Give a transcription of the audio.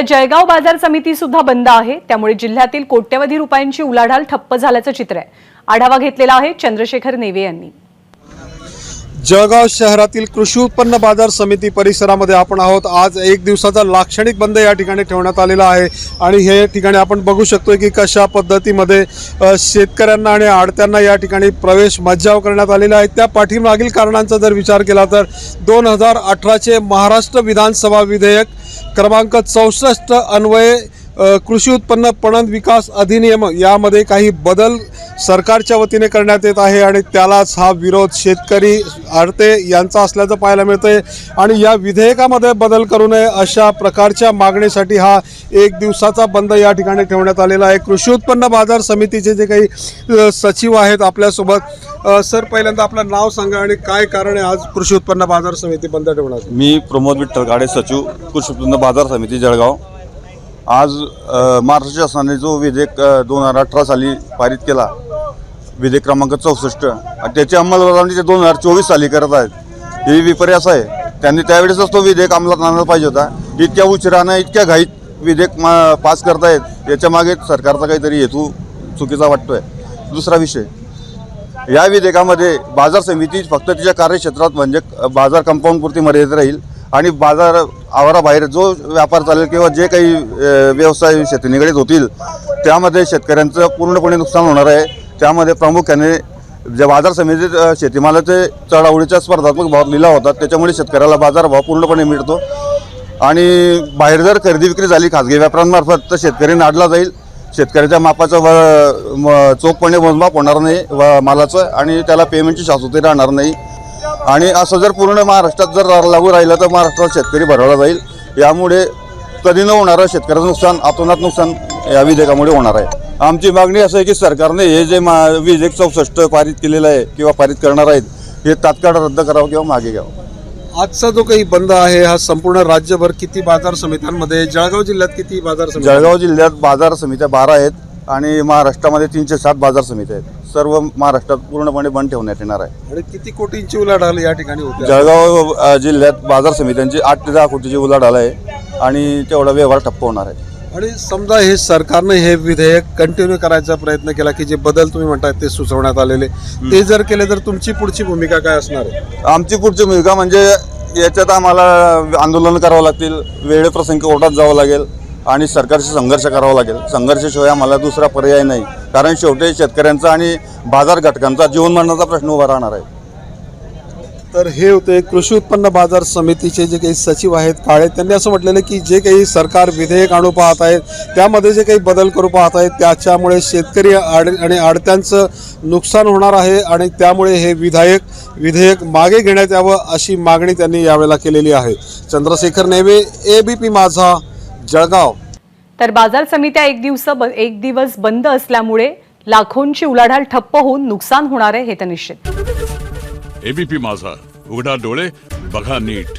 तर जळगाव बाजार समिती सुद्धा बंद आहे. त्यामुळे जिल्ह्यातील कोट्यवधी रुपयांची उलाढाल ठप्प झाल्याचं चित्र आहे. आढावा घेतलेला आहे चंद्रशेखर नेवे यांनी. जळगाव शहरातील कृषी उत्पन्न बाजार समिती परिसरामध्ये आपण आहोत. आज एक दिवसाचा लाक्षणिक बंद या ठिकाणी ठेवण्यात आलेला आहे. आणि हे ठिकाणी आपण बघू शकतो की कशा पद्धतीमध्ये शेतकऱ्यांना आणि आडत्यांना या ठिकाणी प्रवेश मज्जाव करण्यात आलेला आहे. त्या पाठीमागील कारणांचा जर विचार केला तर दोन हजार अठराचे महाराष्ट्र विधानसभा विधेयक क्रमांक चौसष्ट अन्वये कृषी उत्पन्न पणन विकास अधिनियम यामध्ये काही बदल सरकारच्या वतीने करण्यात येत आहे आणि त्यालाच हा विरोध शेतकरी आडते यांचा असल्याचं पाहायला मिळतंय. आणि या विधेयकामध्ये बदल करू नये अशा प्रकारच्या मागणीसाठी हा एक दिवसाचा बंद या ठिकाणी ठेवण्यात आलेला आहे. कृषी उत्पन्न बाजार समितीचे जे काही सचिव आहेत आपल्यासोबत सर पहिल्यांदा आपलं नाव सांगा आणि काय कारण आहे आज कृषी उत्पन्न बाजार समिती बंद ठेवण्याचं? मी प्रमोद विठ्ठल गाडे सचिव कृषी उत्पन्न बाजार समिती जळगाव. आज महाराष्ट्र शासनाने जो विधेयक दोन हजार अठरा साली पारित केला विधेयक क्रमांक चौसष्ट आणि त्याची अंमलबजावणी ते दोन हजार चोवीस साली करत आहेत. ही विपर्यास आहे. त्यांनी त्यावेळेसच तो विधेयक अंमलात आणला पाहिजे होता. इतक्या उशिरानं इतक्या घाईत विधेयक मा पास करतायत. याच्यामागे सरकारचा काहीतरी हेतू चुकीचा वाटतोय. दुसरा विषय. या विधेयकामध्ये बाजार समिती फक्त तिच्या कार्यक्षेत्रात म्हणजे बाजार कंपाऊंडपुरती मर्यादित राहील आणि बाजार आवाराबाहेर जो व्यापार चालेल किंवा जे काही व्यवसाय शेती निगडीत होतील त्यामध्ये शेतकऱ्यांचं पूर्णपणे नुकसान होणार आहे. त्यामध्ये प्रामुख्याने जे बाजार समितीत शेतीमालाचे चढावडीच्या स्पर्धात्मक भाव लिलाव होतात त्याच्यामुळे शेतकऱ्याला बाजारभाव पूर्णपणे मिळतो. आणि बाहेर जर खरेदी विक्री झाली खाजगी व्यापाऱ्यांमार्फत तर शेतकरी नाडला जाईल. शेतकऱ्याच्या मापाचं व- चोखपणे मोजमाप होणार नाही व मालाचं आणि त्याला पेमेंटची शाश्वती राहणार नाही. आणि असं जर पूर्ण महाराष्ट्रात जर लागू राहिलं तर महाराष्ट्रात शेतकरी भरवला जाईल. यामुळे कधी न होणारं शेतकऱ्याचं नुकसान अतोनात नुकसान या विधेयकामुळे होणार आहे. आमची मागणी असं आहे की सरकारने हे जे मा विधेयक चौसष्ट पारित केलेलं आहे किंवा पारित करणार आहेत हे तात्काळ रद्द करावं किंवा मागे घ्यावं? आजचा जो काही बंद आहे हा संपूर्ण राज्यभर किती बाजार समित्यांमध्ये जळगाव जिल्ह्यात किती बाजार समिती जळगाव जिल्ह्यात बाजार समित्या बारा आहेत. आणि महाराष्ट्रामध्ये तीनशे सात बाजार समित्या आहेत. सर्व महाराष्ट्रात पूर्णपणे बंद ठेवण्यात येणार आहे. आणि किती कोटींची उलाढाल या ठिकाणी होते? जळगाव अ, जिल्ह्यात बाजार समित्यांची आठ ते दहा कोटीची उलाढाल आहे आणि तेवढा व्यवहार ठप्प होणार आहे. आणि समजा हे सरकारने हे विधेयक कंटिन्यू करायचा प्रयत्न केला की जे बदल तुम्ही म्हणताय ते सुचवण्यात आलेले ते जर केले तर तुमची पुढची भूमिका काय असणार आहे? आमची पुढची भूमिका म्हणजे याच्यात आम्हाला आंदोलन करावं लागतील वेळेप्रसंगी कोर्टात जावं लागेल. आणि सरकारशी संघर्ष करावा लागेल. संघर्षशिवाय आम्हाला दुसरा पर्याय नाही. कारण शेवटी शेतकऱ्यांचा आणि बाजार घटकांचा जीवनमरणाचा प्रश्न उभा राहणार आहे. तर हे होते कृषी उत्पन्न बाजार समितीचे जे काही सचिव आहेत काळे त्यांनी असं म्हटलेलं की जे काही सरकार विधेयक आणू पाहत आहेत त्यामध्ये जे काही बदल करू पाहत आहेत त्याच्यामुळे शेतकरी आड आणि आडत्यांचं नुकसान होणार आहे आणि त्यामुळे हे विधायक विधेयक मागे घेण्यात यावं अशी मागणी त्यांनी यावेळेला केलेली आहे. चंद्रशेखर नेवे ए बी पी माझा जळगाव. तर बाजार समित्या एक दिवस एक दिवस बंद असल्यामुळे लाखोंची उलाढाल ठप्प होऊन नुकसान होणार आहे हे तर निश्चित. एबीपी माझा उघडा डोळे बघा नीट.